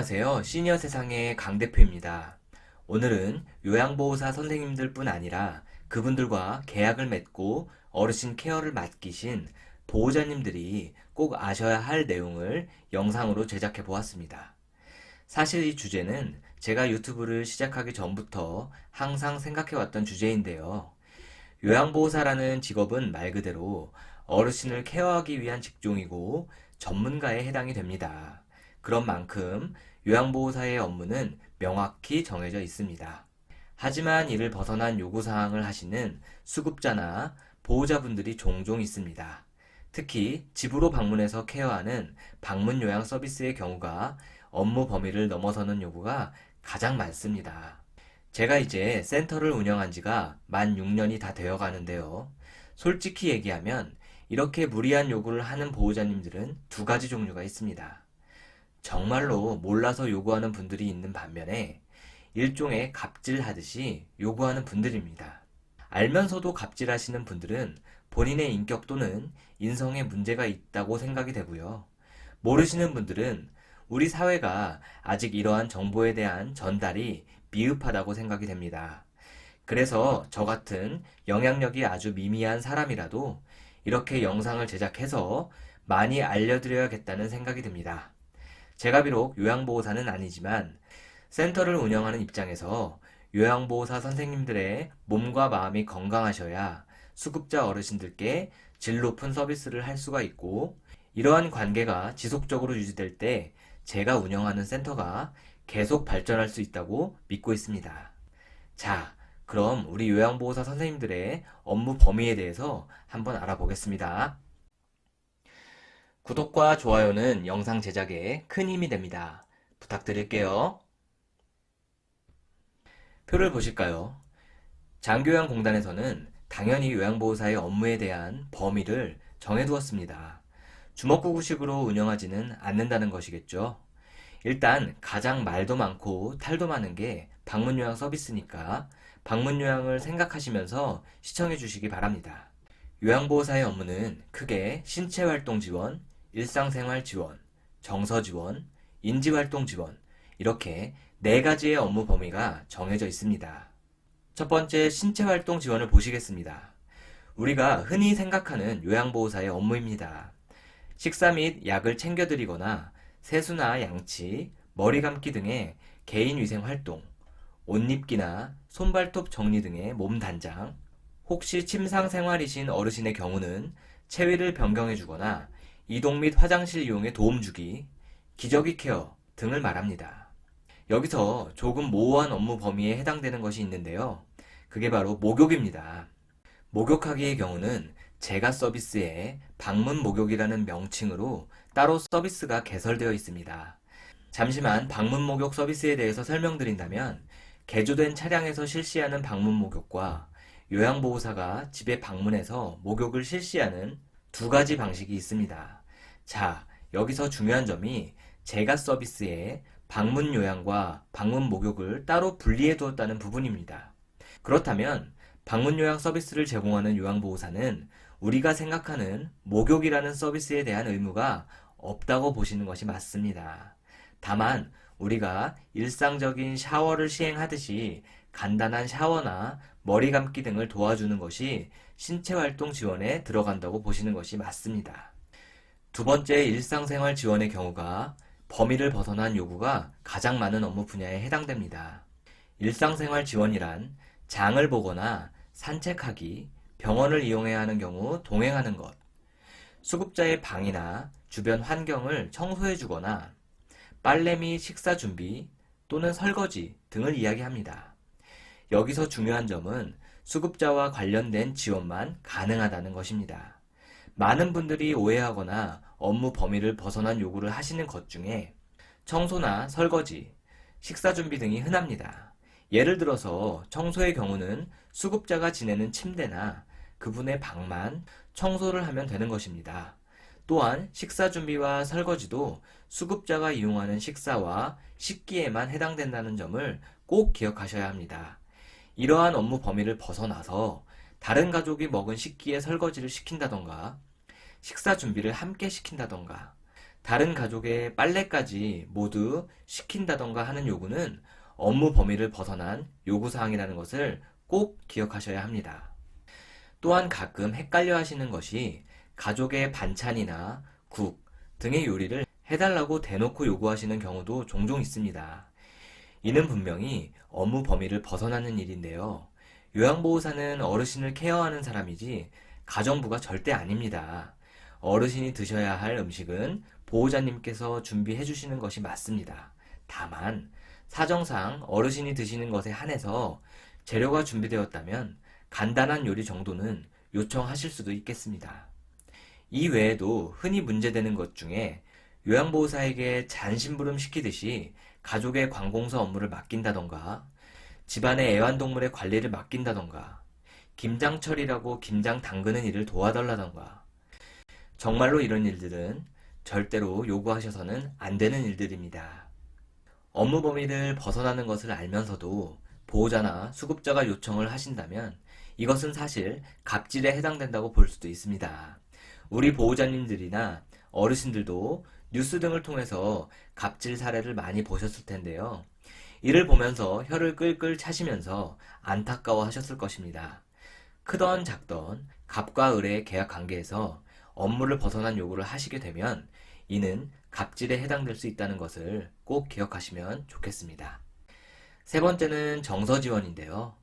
안녕하세요. 시니어 세상의 강 대표입니다. 오늘은 요양보호사 선생님들 뿐 아니라 그분들과 계약을 맺고 어르신 케어를 맡기신 보호자님들이 꼭 아셔야 할 내용을 영상으로 제작해 보았습니다. 사실 이 주제는 제가 유튜브를 시작하기 전부터 항상 생각해 왔던 주제인데요. 요양보호사라는 직업은 말 그대로 어르신을 케어하기 위한 직종이고 전문가에 해당이 됩니다. 그런 만큼 요양보호사의 업무는 명확히 정해져 있습니다. 하지만 이를 벗어난 요구사항을 하시는 수급자나 보호자분들이 종종 있습니다. 특히 집으로 방문해서 케어하는 방문 요양 서비스의 경우가 업무 범위를 넘어서는 요구가 가장 많습니다. 제가 이제 센터를 운영한 지가 만 6년이 다 되어 가는데요. 솔직히 얘기하면 이렇게 무리한 요구를 하는 보호자님들은 두 가지 종류가 있습니다. 정말로 몰라서 요구하는 분들이 있는 반면에 일종의 갑질하듯이 요구하는 분들입니다. 알면서도 갑질하시는 분들은 본인의 인격 또는 인성에 문제가 있다고 생각이 되고요. 모르시는 분들은 우리 사회가 아직 이러한 정보에 대한 전달이 미흡하다고 생각이 됩니다. 그래서 저 같은 영향력이 아주 미미한 사람이라도 이렇게 영상을 제작해서 많이 알려드려야겠다는 생각이 듭니다. 제가 비록 요양보호사는 아니지만 센터를 운영하는 입장에서 요양보호사 선생님들의 몸과 마음이 건강하셔야 수급자 어르신들께 질 높은 서비스를 할 수가 있고 이러한 관계가 지속적으로 유지될 때 제가 운영하는 센터가 계속 발전할 수 있다고 믿고 있습니다. 자, 그럼 우리 요양보호사 선생님들의 업무 범위에 대해서 한번 알아보겠습니다. 구독과 좋아요는 영상 제작에 큰 힘이 됩니다. 부탁드릴게요. 표를 보실까요? 장교양공단에서는 당연히 요양보호사의 업무에 대한 범위를 정해두었습니다. 주먹구구식으로 운영하지는 않는다는 것이겠죠. 일단 가장 말도 많고 탈도 많은 게 방문요양 서비스니까 방문요양을 생각하시면서 시청해 주시기 바랍니다. 요양보호사의 업무는 크게 신체활동 지원, 일상생활 지원, 정서 지원, 인지활동 지원, 이렇게 네 가지의 업무 범위가 정해져 있습니다. 첫 번째 신체 활동 지원을 보시겠습니다. 우리가 흔히 생각하는 요양보호사의 업무입니다. 식사 및 약을 챙겨드리거나 세수나 양치, 머리 감기 등의 개인 위생 활동, 옷 입기나 손발톱 정리 등의 몸 단장, 혹시 침상 생활이신 어르신의 경우는 체위를 변경해주거나 이동 및 화장실 이용에 도움 주기, 기저귀 케어 등을 말합니다. 여기서 조금 모호한 업무 범위에 해당되는 것이 있는데요. 그게 바로 목욕입니다. 목욕하기의 경우는 제가 서비스에 방문 목욕이라는 명칭으로 따로 서비스가 개설되어 있습니다. 잠시만 방문 목욕 서비스에 대해서 설명드린다면 개조된 차량에서 실시하는 방문 목욕과 요양보호사가 집에 방문해서 목욕을 실시하는 두 가지 방식이 있습니다. 자, 여기서 중요한 점이 제가 서비스에 방문 요양과 방문 목욕을 따로 분리해 두었다는 부분입니다. 그렇다면 방문 요양 서비스를 제공하는 요양보호사는 우리가 생각하는 목욕이라는 서비스에 대한 의무가 없다고 보시는 것이 맞습니다. 다만 우리가 일상적인 샤워를 시행하듯이 간단한 샤워나 머리 감기 등을 도와주는 것이 신체 활동 지원에 들어간다고 보시는 것이 맞습니다. 두 번째 일상생활 지원의 경우가 범위를 벗어난 요구가 가장 많은 업무 분야에 해당됩니다. 일상생활 지원이란 장을 보거나 산책하기, 병원을 이용해야 하는 경우 동행하는 것, 수급자의 방이나 주변 환경을 청소해 주거나 빨래 및 식사 준비 또는 설거지 등을 이야기합니다. 여기서 중요한 점은 수급자와 관련된 지원만 가능하다는 것입니다. 많은 분들이 오해하거나 업무 범위를 벗어난 요구를 하시는 것 중에 청소나 설거지, 식사 준비 등이 흔합니다. 예를 들어서 청소의 경우는 수급자가 지내는 침대나 그분의 방만 청소를 하면 되는 것입니다. 또한 식사 준비와 설거지도 수급자가 이용하는 식사와 식기에만 해당된다는 점을 꼭 기억하셔야 합니다. 이러한 업무 범위를 벗어나서 다른 가족이 먹은 식기에 설거지를 시킨다던가 식사 준비를 함께 시킨다던가 다른 가족의 빨래까지 모두 시킨다던가 하는 요구는 업무 범위를 벗어난 요구사항이라는 것을 꼭 기억하셔야 합니다. 또한 가끔 헷갈려 하시는 것이 가족의 반찬이나 국 등의 요리를 해달라고 대놓고 요구하시는 경우도 종종 있습니다. 이는 분명히 업무 범위를 벗어나는 일인데요. 요양보호사는 어르신을 케어하는 사람이지 가정부가 절대 아닙니다. 어르신이 드셔야 할 음식은 보호자님께서 준비해 주시는 것이 맞습니다. 다만 사정상 어르신이 드시는 것에 한해서 재료가 준비되었다면 간단한 요리 정도는 요청하실 수도 있겠습니다. 이 외에도 흔히 문제되는 것 중에 요양보호사에게 잔심부름 시키듯이 가족의 관공서 업무를 맡긴다던가 집안의 애완동물의 관리를 맡긴다던가 김장철이라고 김장 담그는 일을 도와달라던가 정말로 이런 일들은 절대로 요구하셔서는 안 되는 일들입니다. 업무 범위를 벗어나는 것을 알면서도 보호자나 수급자가 요청을 하신다면 이것은 사실 갑질에 해당된다고 볼 수도 있습니다. 우리 보호자님들이나 어르신들도 뉴스 등을 통해서 갑질 사례를 많이 보셨을 텐데요. 이를 보면서 혀를 끌끌 차시면서 안타까워 하셨을 것입니다. 크던 작던 갑과 을의 계약 관계에서 업무를 벗어난 요구를 하시게 되면 이는 갑질에 해당될 수 있다는 것을 꼭 기억하시면 좋겠습니다. 세 번째는 정서 지원인데요.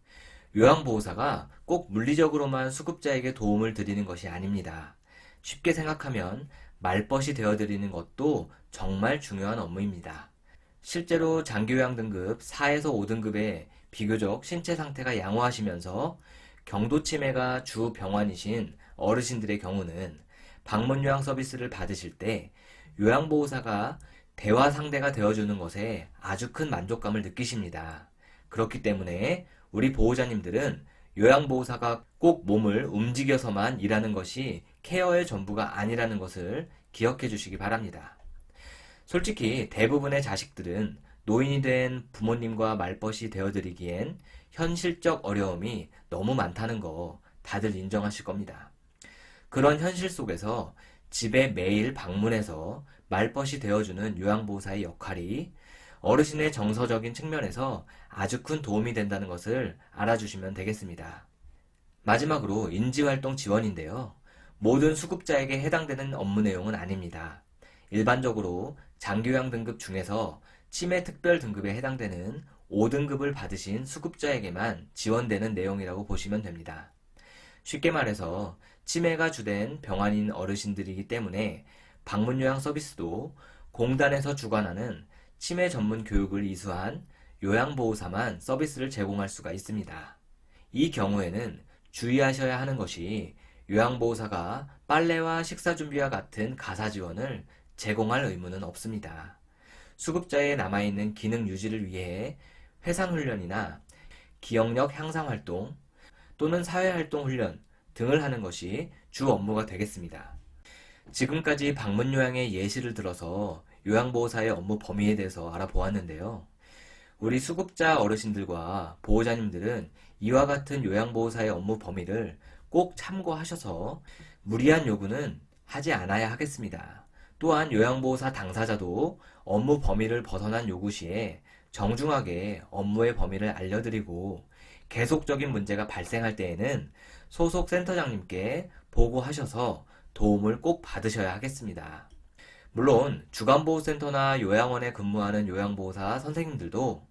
요양보호사가 꼭 물리적으로만 수급자에게 도움을 드리는 것이 아닙니다. 쉽게 생각하면 말벗이 되어드리는 것도 정말 중요한 업무입니다. 실제로 장기요양 등급 4에서 5등급의 비교적 신체 상태가 양호하시면서 경도 치매가 주 병환이신 어르신들의 경우는 방문 요양 서비스를 받으실 때 요양보호사가 대화 상대가 되어주는 것에 아주 큰 만족감을 느끼십니다. 그렇기 때문에 우리 보호자님들은 요양보호사가 꼭 몸을 움직여서만 일하는 것이 케어의 전부가 아니라는 것을 기억해 주시기 바랍니다. 솔직히 대부분의 자식들은 노인이 된 부모님과 말벗이 되어드리기엔 현실적 어려움이 너무 많다는 거 다들 인정하실 겁니다. 그런 현실 속에서 집에 매일 방문해서 말벗이 되어주는 요양보호사의 역할이 어르신의 정서적인 측면에서 아주 큰 도움이 된다는 것을 알아주시면 되겠습니다. 마지막으로 인지활동 지원인데요. 모든 수급자에게 해당되는 업무 내용은 아닙니다. 일반적으로 장교양 등급 중에서 치매 특별 등급에 해당되는 5등급을 받으신 수급자에게만 지원되는 내용이라고 보시면 됩니다. 쉽게 말해서 치매가 주된 병환인 어르신들이기 때문에 방문 요양 서비스도 공단에서 주관하는 치매 전문 교육을 이수한 요양보호사만 서비스를 제공할 수가 있습니다. 이 경우에는 주의하셔야 하는 것이 요양보호사가 빨래와 식사 준비와 같은 가사 지원을 제공할 의무는 없습니다. 수급자에 남아있는 기능 유지를 위해 회상 훈련이나 기억력 향상 활동 또는 사회 활동 훈련 등을 하는 것이 주 업무가 되겠습니다. 지금까지 방문 요양의 예시를 들어서 요양보호사의 업무 범위에 대해서 알아보았는데요. 우리 수급자 어르신들과 보호자님들은 이와 같은 요양보호사의 업무 범위를 꼭 참고하셔서 무리한 요구는 하지 않아야 하겠습니다. 또한 요양보호사 당사자도 업무 범위를 벗어난 요구 시에 정중하게 업무의 범위를 알려드리고 계속적인 문제가 발생할 때에는 소속 센터장님께 보고하셔서 도움을 꼭 받으셔야 하겠습니다. 물론 주간보호센터나 요양원에 근무하는 요양보호사 선생님들도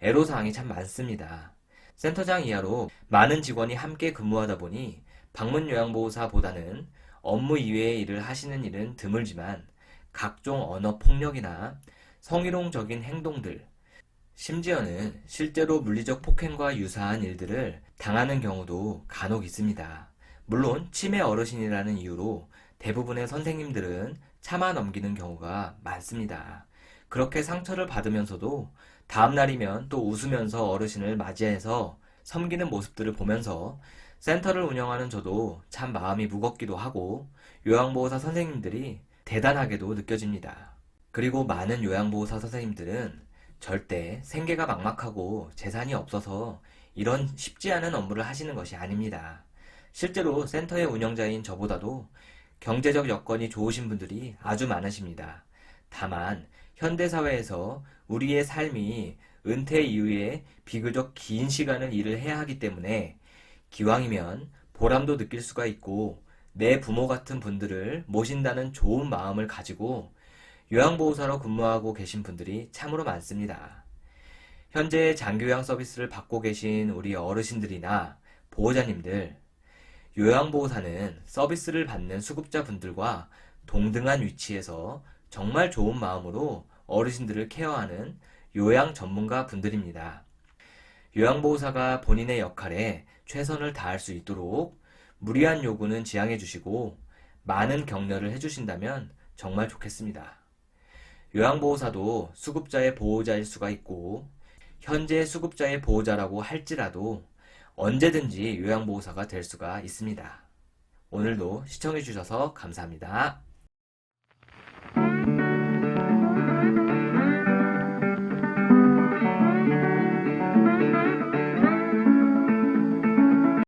애로사항이 참 많습니다. 센터장 이하로 많은 직원이 함께 근무하다 보니 방문 요양보호사보다는 업무 이외의 일을 하시는 일은 드물지만 각종 언어 폭력이나 성희롱적인 행동들, 심지어는 실제로 물리적 폭행과 유사한 일들을 당하는 경우도 간혹 있습니다. 물론 치매 어르신이라는 이유로 대부분의 선생님들은 참아 넘기는 경우가 많습니다. 그렇게 상처를 받으면서도 다음날이면 또 웃으면서 어르신을 맞이해서 섬기는 모습들을 보면서 센터를 운영하는 저도 참 마음이 무겁기도 하고 요양보호사 선생님들이 대단하게도 느껴집니다. 그리고 많은 요양보호사 선생님들은 절대 생계가 막막하고 재산이 없어서 이런 쉽지 않은 업무를 하시는 것이 아닙니다. 실제로 센터의 운영자인 저보다도 경제적 여건이 좋으신 분들이 아주 많으십니다. 다만 현대사회에서 우리의 삶이 은퇴 이후에 비교적 긴 시간을 일을 해야 하기 때문에 기왕이면 보람도 느낄 수가 있고 내 부모 같은 분들을 모신다는 좋은 마음을 가지고 요양보호사로 근무하고 계신 분들이 참으로 많습니다. 현재 장교양 서비스를 받고 계신 우리 어르신들이나 보호자님들, 요양보호사는 서비스를 받는 수급자분들과 동등한 위치에서 정말 좋은 마음으로 어르신들을 케어하는 요양 전문가 분들입니다. 요양보호사가 본인의 역할에 최선을 다할 수 있도록 무리한 요구는 지양해 주시고 많은 격려를 해 주신다면 정말 좋겠습니다. 요양보호사도 수급자의 보호자일 수가 있고 현재 수급자의 보호자라고 할지라도 언제든지 요양보호사가 될 수가 있습니다. 오늘도 시청해 주셔서 감사합니다.